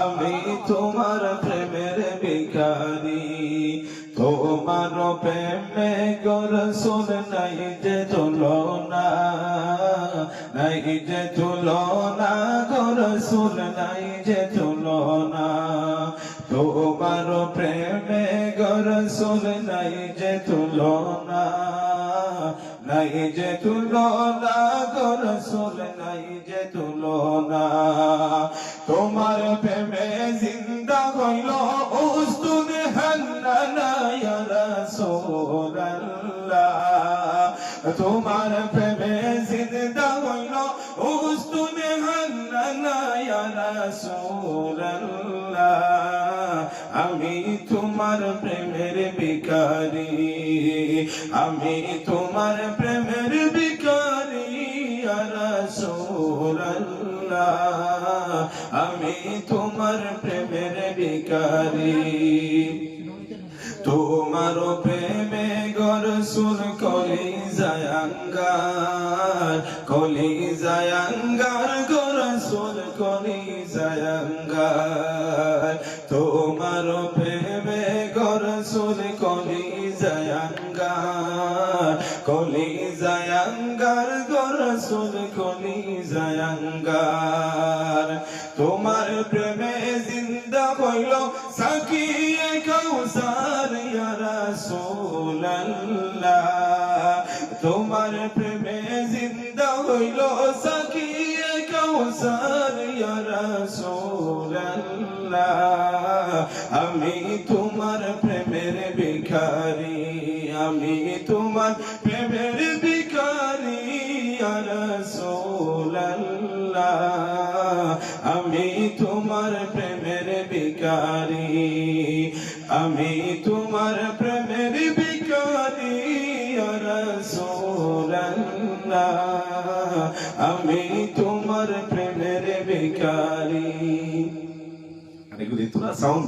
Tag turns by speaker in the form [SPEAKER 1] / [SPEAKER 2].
[SPEAKER 1] আমি তোমার প্রেমের ভিখারি। তোমার প্রেমে গর শুন নাই যে তুলনা, নাই যে তুলনা, গর শুন নাই যে তুলনা। তোমার প্রেমে গর শুন নাই যে তুলনা নাই যে তুলনা গর শুন নাই যে তুলনা। তোমার প্রেমে জিন্দা হইল উস্তুনে হান্নানা ইয়া রাসূলুল্লাহ তোমার প্রেমে জিন্দা হইল উস্তুনে হান্নানা ইয়া রাসূলুল্লাহ আমি তোমার প্রেমের ভিখারি। আমি তোমার প্রেমের ইয়া আমি তোমার প্রেমের ভিখারি। তোমার প্রেমে গর সুর কলি জায়াঙ্গার কলি জায়াঙ্গার গর সুর কলি জায়াঙ্গার তোমার জায়াঙ্গার কলি জায়াঙ্গার, গর সুর কলি জায়াঙ্গার। তোমার প্রেমে জিন্দা হইল সাকিয়ে কৌসার রাসূলুল্লাহ তোমার প্রেমে জিন্দা হইল সাকিয়ে কৌসার রাসূলুল্লাহ আমি তোমার প্রেমের ভিখারি তোমার প্রেমের ইয়া রাসূলুল্লাহ। আমি তোমার প্রেমের ভিখারি, আমি তোমার প্রেমের ইয়া রাসূলুল্লাহ। আমি তোমার প্রেমের ভিখারি। এগুলি তোরা সাউন্ড